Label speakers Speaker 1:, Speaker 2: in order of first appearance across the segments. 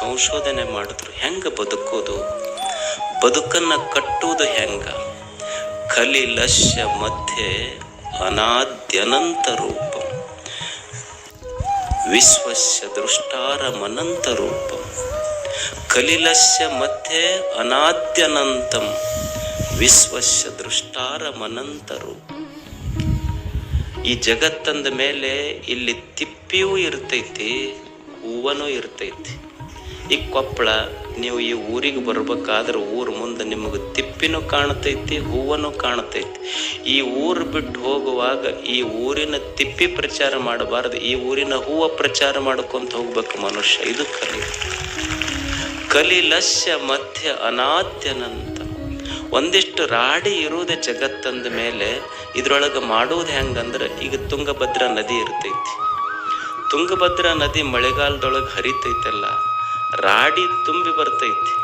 Speaker 1: ಸಂಶೋಧನೆ ಮಾಡಿದ್ರು. ಹೆಂಗ ಬದುಕೋದು? ಬದುಕನ್ನ ಕಟ್ಟುವುದು ಹೆಂಗ? ಕಲಿಲಶ್ಯ ಮಧ್ಯೆ, ಅನಾದ್ಯನಂತ ರೂಪ. ವಿಶ್ವಸ್ಯ, ದೃಷ್ಟಾರಮನಂತ ರೂಪ. ಕಲಿಲಸ್ಯ ಮಧ್ಯೆ, ಅನಾದ್ಯನಂತಂ. ವಿಶ್ವಸ್ಯ, ದೃಷ್ಟಾರಮನಂತ ರೂಪ. ಈ ಜಗತ್ತಂದ ಮೇಲೆ ಇಲ್ಲಿ ತಿಪ್ಪಿಯೂ ಇರ್ತೈತಿ, ಹೂವನೂ ಇರ್ತೈತಿ. ಈ ಕೊಪ್ಪಳ, ನೀವು ಈ ಊರಿಗೆ ಬರ್ಬೇಕಾದ್ರೆ ಊರ ಮುಂದೆ ನಿಮಗೆ ತಿಪ್ಪಿನೂ ಕಾಣ್ತೈತಿ ಹೂವನೂ ಕಾಣ್ತೈತಿ ಈ ಊರು ಬಿಟ್ಟು ಹೋಗುವಾಗ ಈ ಊರಿನ ತಿಪ್ಪಿ ಪ್ರಚಾರ ಮಾಡಬಾರದು, ಈ ಊರಿನ ಹೂವ ಪ್ರಚಾರ ಮಾಡ್ಕೊಂತ ಹೋಗ್ಬೇಕು ಮನುಷ್ಯ. ಇದು ಕಲಿ. ಕಲಿಲಸ್ಯ ಮಧ್ಯ ಅನಾದ್ಯನಂತ. ಒಂದಿಷ್ಟು ರಾಡಿ ಇರುವುದೇ ಜಗತ್ತಂದ ಮೇಲೆ, ಇದ್ರೊಳಗೆ ಮಾಡುವುದು ಹೆಂಗಂದ್ರೆ ಈಗ ತುಂಗಭದ್ರಾ ನದಿ ಇರ್ತೈತಿ. ತುಂಗಭದ್ರಾ ನದಿ ಮಳೆಗಾಲದೊಳಗೆ ಹರಿತೈತಲ್ಲ ರಾಡಿ ತುಂಬಿ ಬರ್ತೈತಿ.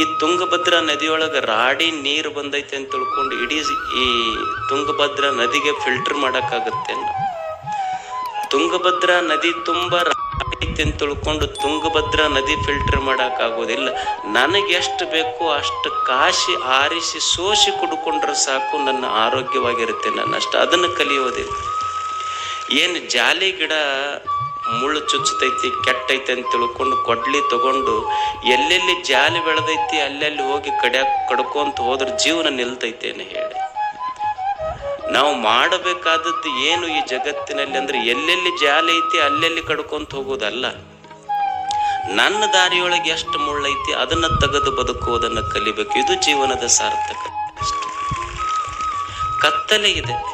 Speaker 1: ಈ ತುಂಗಭದ್ರಾ ನದಿಯೊಳಗೆ ರಾಡಿ ನೀರು ಬಂದೈತೆ ಅಂತ ತಿಳ್ಕೊಂಡು ಇಡೀ ಈ ತುಂಗಭದ್ರಾ ನದಿಗೆ ಫಿಲ್ಟರ್ ಮಾಡೋಕ್ಕಾಗತ್ತೆ ತುಂಗಭದ್ರಾ ನದಿ ತುಂಬ ಐತಿ ಅಂತ ತಿಳ್ಕೊಂಡು ತುಂಗಭದ್ರಾ ನದಿ ಫಿಲ್ಟರ್ ಮಾಡೋಕ್ಕಾಗೋದಿಲ್ಲ. ನನಗೆ ಎಷ್ಟು ಬೇಕೋ ಅಷ್ಟು ಕಾಶಿ ಆರಿಸಿ ಸೋಸಿ ಕುಡ್ಕೊಂಡ್ರೆ ಸಾಕು ನನ್ನ ಆರೋಗ್ಯವಾಗಿರುತ್ತೆ ನನ್ನ ಅಷ್ಟು ಅದನ್ನು ಕಲಿಯೋದಿಲ್ಲ. ಏನು ಜಾಲಿ ಗಿಡ ಮುಳ್ಳು ಚುಚ್ಚತೈತಿ, ಕೆಟ್ಟೈತಿ ಅಂತ ತಿಳ್ಕೊಂಡು ಕೊಡ್ಲಿ ತಗೊಂಡು ಎಲ್ಲೆಲ್ಲಿ ಜಾಲಿ ಬೆಳೆದೈತಿ ಅಲ್ಲೆಲ್ಲಿ ಹೋಗಿ ಕಡೆ ಕಡ್ಕೊಂತ ಹೋದ್ರೆ ಜೀವನ ನಿಲ್ತೈತೇನೆ ಹೇಳಿ. ನಾವು ಮಾಡಬೇಕಾದದ್ದು ಏನು ಈ ಜಗತ್ತಿನಲ್ಲಿ ಅಂದ್ರೆ ಎಲ್ಲೆಲ್ಲಿ ಜಾಲಿ ಐತಿ ಅಲ್ಲೆಲ್ಲಿ ಕಡ್ಕೊಂತ ಹೋಗೋದಲ್ಲ. ನನ್ನ ದಾರಿಯೊಳಗೆ ಎಷ್ಟು ಮುಳ್ಳೈತಿ ಅದನ್ನ ತೆಗೆದು ಬದುಕುವುದನ್ನು ಕಲಿಬೇಕು. ಇದು ಜೀವನದ ಸಾರ್ಥಕ. ಕತ್ತಲೆ ಇದೆ.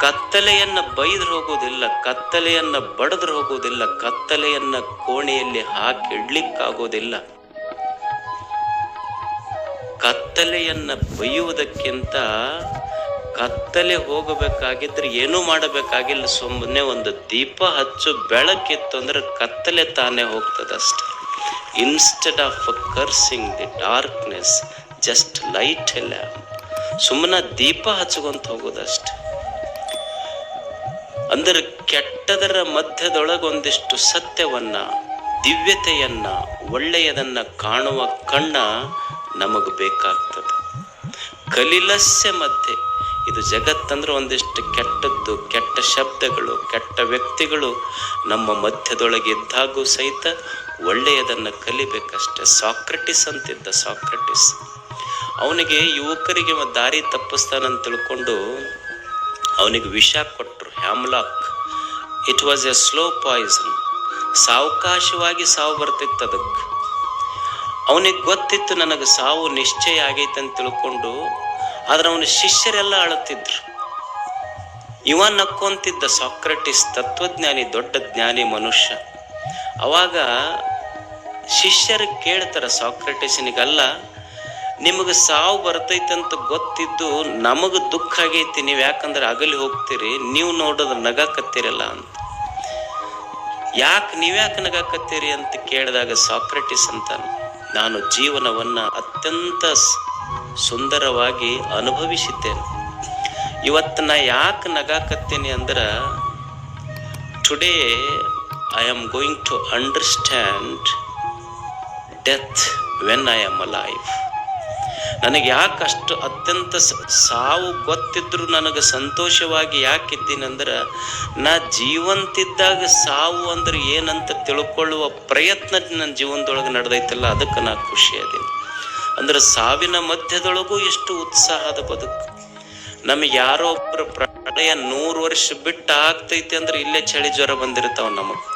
Speaker 1: ಕತ್ತಲೆಯನ್ನ ಬೈದ್ರೆ ಹೋಗೋದಿಲ್ಲ ಕತ್ತಲೆಯನ್ನ ಬಡದ್ರೆ ಹೋಗೋದಿಲ್ಲ ಕತ್ತಲೆಯನ್ನ ಕೋಣೆಯಲ್ಲಿ ಹಾಕಿಡ್ಲಿಕ್ಕಾಗೋದಿಲ್ಲ ಕತ್ತಲೆಯನ್ನು ಬೈಯುವುದಕ್ಕಿಂತ ಕತ್ತಲೆ ಹೋಗಬೇಕಾಗಿದ್ರೆ ಏನೂ ಮಾಡಬೇಕಾಗಿಲ್ಲ. ಸುಮ್ಮನೆ ಒಂದು ದೀಪ ಹಚ್ಚು, ಬೆಳಕಿತ್ತು ಅಂದ್ರೆ ಕತ್ತಲೆ ತಾನೇ ಹೋಗ್ತದಷ್ಟೆ instead of cursing the darkness just light ಎಲ್ಲ ಸುಮ್ಮನೆ ದೀಪ ಹಚ್ಕೊಂತ ಹೋಗೋದಷ್ಟೆ. ಅಂದರೆ ಕೆಟ್ಟದರ ಮಧ್ಯದೊಳಗೊಂದಿಷ್ಟು ಸತ್ಯವನ್ನ, ದಿವ್ಯತೆಯನ್ನ, ಒಳ್ಳೆಯದನ್ನ ಕಾಣುವ ಕಣ್ಣ ನಮಗೆ ಬೇಕಾಗ್ತದೆ. ಕಲಿಲಸ್ಯ ಮಧ್ಯೆ, ಇದು ಜಗತ್ತಂದ್ರೆ ಒಂದಿಷ್ಟು ಕೆಟ್ಟದ್ದು, ಕೆಟ್ಟ ಶಬ್ದಗಳು, ಕೆಟ್ಟ ವ್ಯಕ್ತಿಗಳು ನಮ್ಮ ಮಧ್ಯದೊಳಗೆ ಇದ್ದಾಗೂ ಸಹಿತ ಒಳ್ಳೆಯದನ್ನು ಕಲಿಬೇಕಷ್ಟೆ. ಸಾಕ್ರೆಟಿಸ್ ಅಂತಿದ್ದ ಸಾಕ್ರೆಟಿಸ್. ಅವನಿಗೆ ಯುವಕರಿಗೆ ದಾರಿ ತಪ್ಪಿಸ್ತಾನಂತ ತಿಳ್ಕೊಂಡು ಅವನಿಗೆ ವಿಷ ಕೊಟ್ಟರು hemlock. It was a slow poison ಸಾವಕಾಶವಾಗಿ ಸಾವು ಬರ್ತಿತ್ತು ಅದಕ್ಕೆ. ಅವನಿಗೆ ಗೊತ್ತಿತ್ತು ನನಗೆ ಸಾವು ನಿಶ್ಚಯ ಆಗೈತೆ ಅಂತ ತಿಳ್ಕೊಂಡು, ಆದ್ರೆ ಅವನ ಶಿಷ್ಯರೆಲ್ಲ ಅಳುತ್ತಿದ್ರು. ಇವ ನಕ್ಕೊಂತಿದ್ದ ಸಾಕ್ರೆಟಿಸ್ ತತ್ವಜ್ಞಾನಿ, ದೊಡ್ಡ ಜ್ಞಾನಿ ಮನುಷ್ಯ. ಅವಾಗ ಶಿಷ್ಯರು ಕೇಳ್ತಾರ ಸಾಕ್ರೆಟಿಸ್ನಿಗಲ್ಲ ನಿಮಗೆ ಸಾವು ಬರ್ತೈತಂತ ಗೊತ್ತಿದ್ದು ನಮಗೆ ದುಃಖ ಆಗೈತಿ. ನೀವು ಯಾಕಂದ್ರೆ ಅಗಲಿ ಹೋಗ್ತೀರಿ, ನೀವು ನೋಡೋದು ನಗಾಕತ್ತೀರಲ್ಲ ಅಂತ. ಯಾಕೆ ನೀವ್ಯಾಕೆ ನಗಾಕತ್ತೀರಿ ಅಂತ ಕೇಳಿದಾಗ ಸಾಕ್ರೆಟಿಸ್ ಅಂತ ನಾನು ಜೀವನವನ್ನ ಅತ್ಯಂತ ಸುಂದರವಾಗಿ ಅನುಭವಿಸಿದ್ದೇನೆ. ಇವತ್ತು ನಾ ಯಾಕೆ ನಗಾಕತ್ತೀನಿ ಅಂದ್ರೆ today I am going to understand death when I am alive ನನಗೆ ಯಾಕೆ ಅಷ್ಟು ಅತ್ಯಂತ ಸಾವು ಗೊತ್ತಿದ್ರು ನನಗೆ ಸಂತೋಷವಾಗಿ ಯಾಕಿದ್ದೀನಿ ಅಂದ್ರೆ ನಾ ಜೀವಂತಿದ್ದಾಗ ಸಾವು ಅಂದ್ರೆ ಏನಂತ ತಿಳ್ಕೊಳ್ಳುವ ಪ್ರಯತ್ನ ನನ್ನ ಜೀವನದೊಳಗೆ ನಡೆದೈತಲ್ಲ, ಅದಕ್ಕೆ ನಾ ಖುಷಿ ಅದೀನಿ. ಅಂದ್ರೆ ಸಾವಿನ ಮಧ್ಯದೊಳಗೂ ಎಷ್ಟು ಉತ್ಸಾಹದ ಬದುಕು. ನಮಗೆ ಯಾರೋ ಒಬ್ಬರ ಪ್ರಾಣಯ ನೂರು ವರ್ಷ ಬಿಟ್ಟು ಆಗ್ತೈತೆ ಅಂದ್ರೆ ಇಲ್ಲೇ ಚಳಿ ಜ್ವರ ಬಂದಿರ್ತಾವ ನಮಗೆ.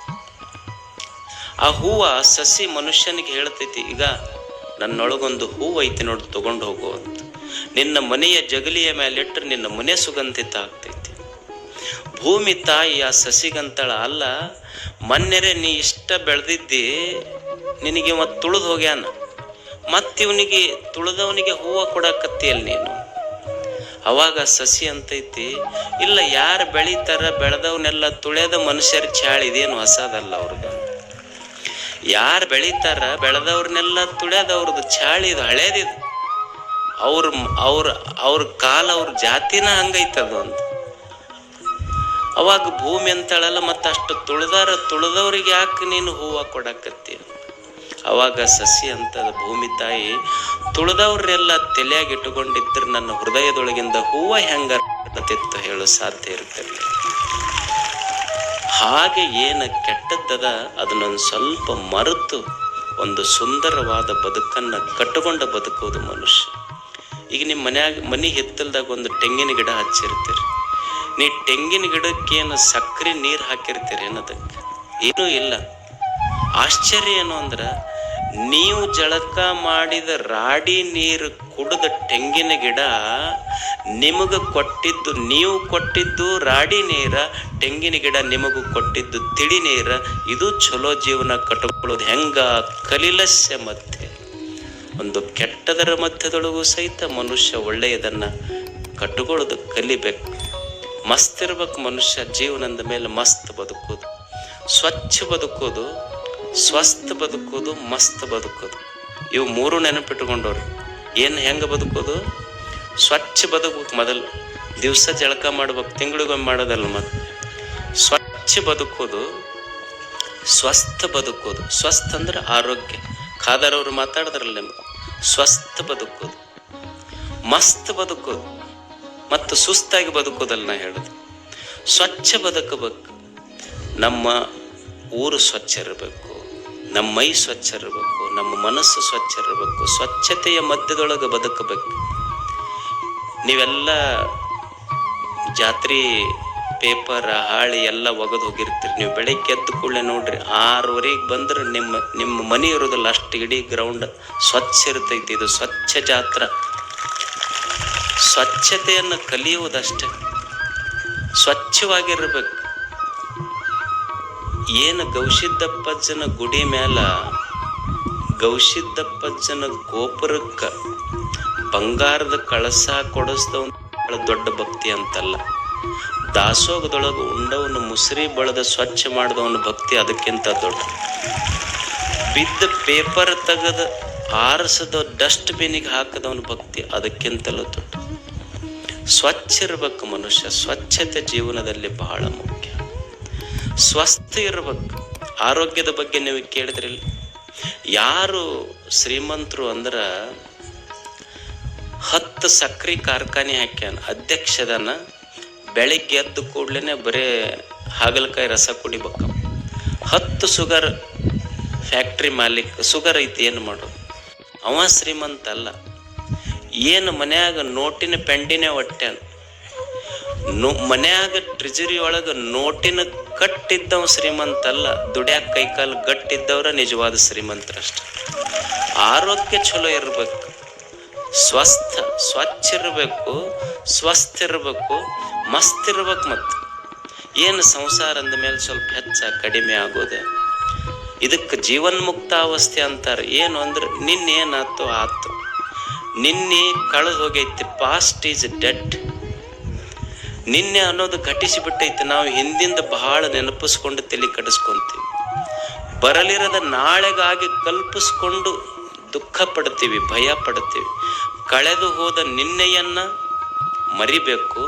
Speaker 1: ಆ ಹೂವು ಸಸಿ ಮನುಷ್ಯನಿಗೆ ಹೇಳ್ತೈತಿ, ಈಗ ನನ್ನೊಳಗೊಂದು ಹೂವು ಐತಿ ನೋಡಿ, ತಗೊಂಡು ಹೋಗು ಅಂತ. ನಿನ್ನ ಮನೆಯ ಜಗಲಿಯ ಮೇಲಿಟ್ಟರೆ ನಿನ್ನ ಮನೆ ಸುಗಂಧಿತ ಆಗ್ತೈತಿ. ಭೂಮಿ ತಾಯಿ ಆ ಸಸಿಗಂತಳ, ಅಲ್ಲ, ಮೊನ್ನೆರೆ ನೀ ಇಷ್ಟ ಬೆಳೆದಿದ್ದಿ, ನಿನಗೆ ಮತ್ತೆ ತುಳಿದು ಹೋಗ್ಯಾನ. ಮತ್ತಿವನಿಗೆ ತುಳಿದವನಿಗೆ ಹೂವು ಕೊಡಕತ್ತಿಯಲ್ಲ ನೀನು. ಅವಾಗ ಸಸಿ ಅಂತೈತಿ, ಇಲ್ಲ, ಯಾರು ಬೆಳೀತಾರ ಬೆಳೆದವನ್ನೆಲ್ಲ ತುಳಿಯದ ಮನುಷ್ಯರ ಚಾಳಿದೇನು ಹೊಸದಲ್ಲ ಅವ್ರದ್ದು ಯಾರು ಬೆಳೀತಾರ? ಬೆಳೆದವ್ರನ್ನೆಲ್ಲ ತುಳ್ಯದ ಅವ್ರದ್ದು ಚಾಳಿದು ಹಳೇದಿದು ಅವ್ರ ಅವ್ರ ಅವ್ರ ಕಾಲ, ಅವ್ರ ಜಾತಿನ ಹಂಗೈತದು ಅಂತ. ಅವಾಗ ಭೂಮಿ ಅಂತಳಲ್ಲ, ಮತ್ತೆ ಅಷ್ಟು ತುಳಿದಾರ, ತುಳಿದವ್ರಿಗೆ ಯಾಕೆ ನೀನು ಹೂವು ಕೊಡಕತ್ತಿ ಅವಾಗ ಸಸಿ ಅಂತದ ಭೂಮಿ ತಾಯಿ ತುಳಿದವ್ರನ್ನೆಲ್ಲ ತಲೆಯಾಗಿ ನನ್ನ ಹೃದಯದೊಳಗಿಂದ ಹೂವ ಹೆಂಗ ಹೇಳು ಸಾಧ್ಯ ಇರ್ತಿರ್ಲಿಲ್ಲ ಹಾಗೆ ಏನು ಕೆಟ್ಟದ್ದದ ಅದನ್ನೊಂದು ಸ್ವಲ್ಪ ಮರೆತು ಒಂದು ಸುಂದರವಾದ ಬದುಕನ್ನು ಕಟ್ಟಿಕೊಂಡ ಬದುಕೋದು ಮನುಷ್ಯ. ಈಗ ನಿಮ್ಮ ಮನ್ಯಾಗ ಮನೆ ಹಿತ್ತಲ್ದಾಗ ಒಂದು ತೆಂಗಿನ ಗಿಡ ಹಚ್ಚಿರ್ತೀರಿ. ನೀ ತೆಂಗಿನ ಗಿಡಕ್ಕೇನು ಸಕ್ಕರೆ ನೀರು ಹಾಕಿರ್ತೀರಿ ಅನ್ನೋದಕ್ಕೆ. ಏನೂ ಇಲ್ಲ. ಆಶ್ಚರ್ಯ ಏನು ಅಂದ್ರೆ ನೀವು ಜಳಕ ಮಾಡಿದ ರಾಡಿ ನೀರು ಕುಡಿದ ತೆಂಗಿನ ಗಿಡ ನಿಮಗೆ ಕೊಟ್ಟಿದ್ದು ನೀವು ಕೊಟ್ಟಿದ್ದು ರಾಡಿ ನೀರ, ತೆಂಗಿನ ಗಿಡ ನಿಮಗೂ ಕೊಟ್ಟಿದ್ದು ತಿಳಿ ನೀರ. ಇದು ಚಲೋ ಜೀವನ ಕಟ್ಟಿಕೊಳ್ಳೋದು. ಹೆಂಗ? ಕಲಿಲಸ್ಯ ಮಧ್ಯೆ. ಒಂದು ಕೆಟ್ಟದರ ಮಧ್ಯದೊಳಗೂ ಸಹಿತ ಮನುಷ್ಯ ಒಳ್ಳೆಯದನ್ನ ಕಟ್ಟಿಕೊಳ್ಳೋದು ಕಲಿಬೇಕು. ಮಸ್ತ್ ಇರ್ಬೇಕು ಮನುಷ್ಯ, ಜೀವನದ ಮೇಲೆ ಮಸ್ತ್ ಬದುಕೋದು. ಸ್ವಚ್ಛ ಬದುಕೋದು, ಸ್ವಸ್ಥ ಬದುಕೋದು, ಮಸ್ತ್ ಬದುಕೋದು. ಇವು ಮೂರು ನೆನಪಿಟ್ಟುಕೊಂಡವ್ರು ಏನು ಹೆಂಗೆ ಬದುಕೋದು? ಸ್ವಚ್ಛ ಬದುಕಬೇಕು ಮೊದಲು. ದಿವಸ ಜಳಕ ಮಾಡ್ಬೇಕು ತಿಂಗಳಿಗೊಮ್ಮೆ ಮಾಡೋದಲ್ಲ ಮತ್ತೆ ಸ್ವಚ್ಛ ಬದುಕೋದು ಸ್ವಸ್ಥ ಬದುಕೋದು ಸ್ವಸ್ಥ ಅಂದ್ರೆ ಆರೋಗ್ಯ. ಖಾದರ್ ಅವರು ಮಾತಾಡಿದ್ರಲ್ಲ ನಿಮ್ಗೆ? ಸ್ವಸ್ಥ ಬದುಕೋದು ಮಸ್ತ್ ಬದುಕೋದು ಮತ್ತು ಸುಸ್ತಾಗಿ ಬದುಕೋದಲ್ಲ ನಾ ಹೇಳೋದು. ಸ್ವಚ್ಛ ಬದುಕಬೇಕು. ನಮ್ಮ ಊರು ಸ್ವಚ್ಛ ಇರಬೇಕು. ನಮ್ಮ ಮೈ ಸ್ವಚ್ಛ ಇರಬೇಕು. ನಮ್ಮ ಮನಸ್ಸು ಸ್ವಚ್ಛ ಇರಬೇಕು. ಸ್ವಚ್ಛತೆಯ ಮಧ್ಯದೊಳಗೆ ಬದುಕಬೇಕು. ನೀವೆಲ್ಲ ಜಾತ್ರೆ ಪೇಪರ್ ಹಾಳಿ ಎಲ್ಲ ಒಗೆದು ಹೋಗಿರ್ತೀರಿ. ನೀವು ಬೆಳಗ್ಗೆ ಎದ್ದ ಕೂಡಲೇ ನೋಡ್ರಿ, ಆರೂವರೆಗೆ ಬಂದ್ರೆ ನಿಮ್ಮ ನಿಮ್ಮ ಮನೆ ಇರೋದಿಲ್ಲ ಅಷ್ಟು ಇಡೀ ಗ್ರೌಂಡ್ ಸ್ವಚ್ಛ ಇರ್ತೈತಿ ಇದು, ಸ್ವಚ್ಛ ಜಾತ್ರ. ಸ್ವಚ್ಛತೆಯನ್ನು ಕಲಿಯುವುದಷ್ಟೆ ಸ್ವಚ್ಛವಾಗಿರ್ಬೇಕು. ಏನು ಗೌಶಿದ್ದಪ್ಪಜ್ಜನ ಗುಡಿ ಮ್ಯಾಲ ಗೌಶಿದ್ದಪ್ಪಜ್ಜನ ಗೋಪುರಕ್ಕ ಬಂಗಾರದ ಕಳಸ ಕೊಡಿಸ್ದವನ ದೊಡ್ಡ ಭಕ್ತಿ ಅಂತಲ್ಲ. ದಾಸೋಗದೊಳಗೆ ಉಂಡವನು ಮುಸ್ರಿ ಬಳದ ಸ್ವಚ್ಛ ಮಾಡಿದವನ ಭಕ್ತಿ ಅದಕ್ಕಿಂತ ದೊಡ್ಡ. ಬಿದ್ದ ಪೇಪರ್ ತೆಗೆದ ಆರಿಸದ ಡಸ್ಟ್ ಬಿನ್ನಿಗೆ ಹಾಕದವನ ಭಕ್ತಿ ಅದಕ್ಕಿಂತಲೂ ದೊಡ್ಡ. ಸ್ವಚ್ಛ ಇರ್ಬೇಕು ಮನುಷ್ಯ, ಸ್ವಚ್ಛತೆ ಜೀವನದಲ್ಲಿ ಬಹಳ ಮುಖ್ಯ. ಸ್ವಸ್ಥ ಇರ್ಬೇಕು. ಆರೋಗ್ಯದ ಬಗ್ಗೆ ನೀವು ಕೇಳಿದ್ರಿಲ್ಲ. ಯಾರು ಶ್ರೀಮಂತರು ಅಂದ್ರ ಹತ್ತು ಸಕ್ಕರೆ ಕಾರ್ಖಾನೆ ಹಾಕ್ಯಾನ. ಅಧ್ಯಕ್ಷದನ ಬೆಳಗ್ಗೆ ಎದ್ದು ಕೂಡ್ಲೇನೆ ಬರೀ ಹಾಗಲಕಾಯಿ ರಸ ಕುಡಿಬೇಕ. ಹತ್ತು ಸುಗರ್ ಫ್ಯಾಕ್ಟ್ರಿ ಮಾಲೀಕ ಸುಗರ್ ಐತಿ ಏನು ಮಾಡೋದು? ಅವ ಶ್ರೀಮಂತ ಅಲ್ಲ. ಏನು ಮನ್ಯಾಗ ನೋಟಿನ ಪೆಂಡಿನೇ ಒಟ್ಟ್ಯಾನ ನೋ, ಮನ್ಯಾಗ ಟ್ರಿಜರಿ ಒಳಗೆ ನೋಟಿನ ಕಟ್ಟಿದ್ದವ ಶ್ರೀಮಂತ ಅಲ್ಲ. ದುಡ್ಯಾಕ ಕೈಕಾಲು ಗಟ್ಟಿದ್ದವ್ರ ನಿಜವಾದ ಶ್ರೀಮಂತರಷ್ಟೆ. ಆರೋಗ್ಯ ಚಲೋ ಇರ್ಬೇಕು. ಸ್ವಸ್ಥ ಸ್ವಚ್ಛ ಇರಬೇಕು ಸ್ವಸ್ಥ ಇರಬೇಕು ಮಸ್ತ್ ಇರ್ಬೇಕು ಮತ್ತು. ಏನು ಸಂಸಾರ ಅಂದ ಮೇಲೆ ಸ್ವಲ್ಪ ಹೆಚ್ಚ ಕಡಿಮೆ ಆಗೋದೆ? ಇದಕ್ಕೆ ಜೀವನ್ಮುಕ್ತಾವಸ್ಥೆ ಅಂತಾರೆ. ಏನು ಅಂದ್ರೆ ನಿನ್ನೇನಾಯ್ತು ಆತು ನಿನ್ನೆ ಕಳೆದು ಹೋಗೈತಿ. ಪಾಸ್ಟ್ ಈಸ್ ಡೆಡ್ ನಿನ್ನೆ ಅನ್ನೋದು ಘಟಿಸಿ ಬಿಟ್ಟೈತಿ ನಾವು ಹಿಂದಿಂದ ಬಹಳ ನೆನಪಿಸ್ಕೊಂಡು ತಲೆ ಕಡಿಸ್ಕೊಂತೀವಿ. ಬರಲಿರದ ನಾಳೆಗಾಗಿ ಕಲ್ಪಿಸ್ಕೊಂಡು ದುಃಖ ಪಡ್ತೀವಿ, ಭಯ ಪಡ್ತೀವಿ. ಕಳೆದು ಹೋದ ನಿನ್ನೆಯನ್ನ ಮರಿಬೇಕು,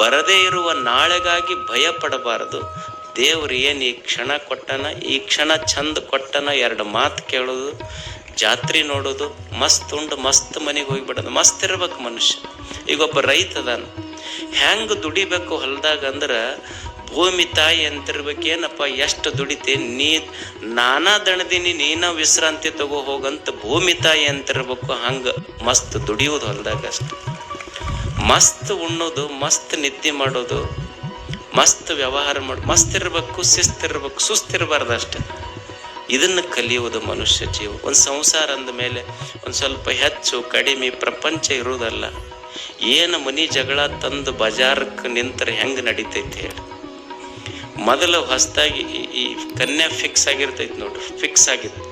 Speaker 1: ಬರದೇ ಇರುವ ನಾಳೆಗಾಗಿ ಭಯ ಪಡಬಾರದು ದೇವ್ರು ಏನು ಈ ಕ್ಷಣ ಕೊಟ್ಟನ, ಈ ಕ್ಷಣ ಚಂದ ಕೊಟ್ಟನ ಎರಡು ಮಾತು ಕೇಳೋದು, ಜಾತ್ರೆ ನೋಡೋದು, ಮಸ್ತ್ ಉಂಡು, ಮಸ್ತ್ ಮನೆಗೆ ಹೋಗಿಬಿಡೋದು. ಮಸ್ತ್ ಇರ್ಬೇಕು ಮನುಷ್ಯ. ಈಗ ಒಬ್ಬ ರೈತ ಅದಾನ ಹೆಂಗ್ ದುಡಿಬೇಕು ಹೊಲದಾಗ ಅಂದ್ರ ಭೂಮಿ ತಾಯಿ ಅಂತಿರ್ಬೇಕು, ಏನಪ್ಪ, ಎಷ್ಟು ದುಡಿತೆ? ನೀ ನಾನಾ ದಣದಿನಿ, ನೀನ ವಿಶ್ರಾಂತಿ ತಗೋ ಹೋಗಂತ ಭೂಮಿ ತಾಯಿ ಅಂತಿರ್ಬೇಕು, ಹಂಗ ಮಸ್ತ್ ದುಡಿಯೋದು ಹೊಲ್ದಾಗ ಅಷ್ಟೆ. ಮಸ್ತ್ ಉಣ್ಣೋದು, ಮಸ್ತ್ ನಿದ್ದೆ ಮಾಡೋದು, ಮಸ್ತ್ ವ್ಯವಹಾರ ಮಾಡಿ, ಮಸ್ತ್ ಇರ್ಬೇಕು ಶಿಸ್ತಿರ್ಬೇಕು ಸುಸ್ತಿರ್ಬಾರ್ದು ಅಷ್ಟೆ. ಇದನ್ನು ಕಲಿಯುವುದು ಮನುಷ್ಯ ಜೀವ. ಒಂದು ಸಂಸಾರ ಅಂದ ಮೇಲೆ ಒಂದು ಸ್ವಲ್ಪ ಹೆಚ್ಚು, ಕಡಿಮೆ ಪ್ರಪಂಚ ಇರುವುದಲ್ಲ, ಏನು ಮನಿ ಜಗಳ ತಂದು ಬಜಾರಕ್ಕೆ ನಿಂತರೆ ಹೆಂಗೆ ನಡೀತೈತೆ ಹೇಳಿ. ಮೊದಲು ಹೊಸದಾಗಿ ಈ ಕನ್ಯಾ ಫಿಕ್ಸ್ ಆಗಿರ್ತೈತಿ ನೋಡ್ರಿ ಫಿಕ್ಸ್ ಆಗಿತ್ತು.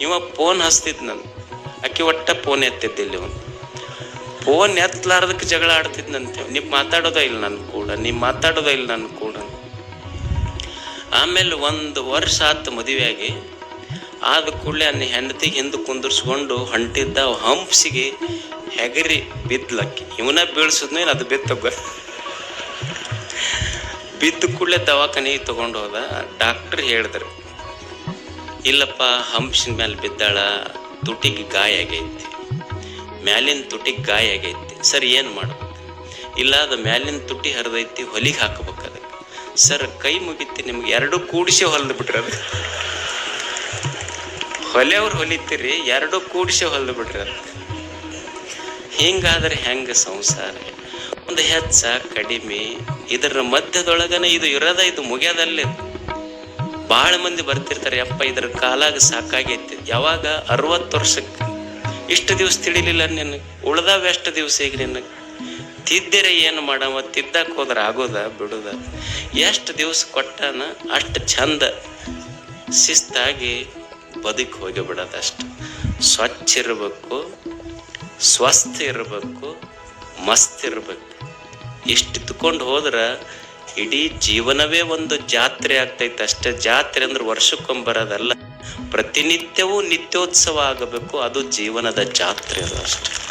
Speaker 1: ಇವ ಫೋನ್ ಹಚ್ತಿದ್ ನಾನು. ಆಕೆ ಒಟ್ಟ ಫೋನ್ ಎತ್ತಿದ್ದಿಲ್ಲ ಇವನು ಫೋನ್ ಎತ್ತಲಾರ್ದಕ್ಕೆ ಜಗಳ ಆಡ್ತಿದ್ನಂತೆ. ನೀವು ಮಾತಾಡೋದ ಇಲ್ಲ ನನ್ನ ಕೂಡ, ನೀವು ಮಾತಾಡೋದ ಇಲ್ಲ ನನ್ನ ಕೂಡ. ಆಮೇಲೆ ಒಂದು ವರ್ಷ ಆತು ಮದುವೆಯಾಗಿ, ಆದ ಕೂಡಲೇ ಅನ್ನ ಹೆಂಡತಿ ಹಿಂದೆ ಕುಂದರ್ಸ್ಕೊಂಡು ಹೊಂಟಿದ್ದ ಹಂಪ್ಸಿಗೆ ಹೆಗರಿ ಬಿದ್ಲಕ್ಕಿ ಇವನ ಬೀಳ್ಸಿದ್ನೇನು ಅದು ಬಿತ್ತಗ? ಬಿದ್ದ ಕೂಡಲೇ ದವಾಖಾನೆಗೆ ತಗೊಂಡು ಹೋದ. ಡಾಕ್ಟ್ರ್ ಹೇಳಿದ್ರು, ಇಲ್ಲಪ್ಪ, ಹಂಪ್ಸಿನ ಮೇಲೆ ಬಿದ್ದಾಳ, ತುಟಿಗೆ ಗಾಯ ಆಗೈತಿ. ಮ್ಯಾಲಿನ ತುಟಿಗೆ ಗಾಯ ಆಗೈತಿ. ಸರ್, ಏನು ಮಾಡ್ಬೇಕು ಇಲ್ಲ ಅದು ಮ್ಯಾಲಿನ ತುಟಿ ಹರಿದೈತಿ, ಹೊಲಿಗೆ ಹಾಕ್ಬೇಕು ಅದಕ್ಕೆ. ಸರ್, ಕೈ ಮುಗಿತಿ, ನಿಮ್ಗೆ ಎರಡು ಕೂಡಿಸಿ ಹೊಲ್ದು ಬಿಟ್ರಿ ಅದು ಹೊಲೆಯವ್ರು ಹೊಲಿತೀರಿ, ಎರಡು ಕೂಡಿಸಿ ಹೊಲ್ದು ಬಿಟ್ರಿ ಅದಕ್ಕೆ ಹಿಂಗಾದ್ರೆ ಹೆಂಗೆ ಸಂಸಾರ? ಒಂದು ಹೆಚ್ಚ ಕಡಿಮೆ ಇದರ ಮಧ್ಯದೊಳಗನೆ ಇದು ಇರೋದ, ಇದು ಮುಗಿಯೋದಲ್ಲೇ. ಬಹಳ ಮಂದಿ ಬರ್ತಿರ್ತಾರೆ ಅಪ್ಪ ಇದ್ರ ಕಾಲಾಗ ಸಾಕಾಗೈತಿ. ಯಾವಾಗ? ಅರವತ್ತು ವರ್ಷಕ್ಕೆ. ಇಷ್ಟು ದಿವಸ ತಿಳಿಲಿಲ್ಲ ನಿನ್ನ ಉಳ್ದಾವ ಎಷ್ಟು ದಿವಸ ಈಗ ನಿನ್ನ ತಿದ್ದರೆ ಏನು ಮಾಡವ ತಿದ್ದಕ್ಕೆ ಹೋದ್ರೆ ಆಗೋದ, ಬಿಡುದ. ಎಷ್ಟು ದಿವಸ ಕೊಟ್ಟಾನ, ಅಷ್ಟು ಚಂದ ಶಿಸ್ತಾಗಿ ಬದುಕಿ ಹೋಗಿ ಬಿಡೋದಷ್ಟು ಸ್ವಚ್ಛ ಇರಬೇಕು, ಸ್ವಸ್ಥ ಇರಬೇಕು, ಮಸ್ತ್ ಇರಬೇಕು. ಇಷ್ಟು ಇದ್ಕೊಂಡು ಹೋದ್ರೆ ಇಡೀ ಜೀವನವೇ ಒಂದು ಜಾತ್ರೆ ಆಗ್ತೈತೆ. ಅಷ್ಟೇ ಜಾತ್ರೆ ಅಂದ್ರೆ ವರ್ಷಕ್ಕೊಂಬರೋದಲ್ಲ ಪ್ರತಿನಿತ್ಯವೂ ನಿತ್ಯೋತ್ಸವ ಆಗಬೇಕು. ಅದು ಜೀವನದ ಜಾತ್ರೆ ಅದು ಅಷ್ಟೆ.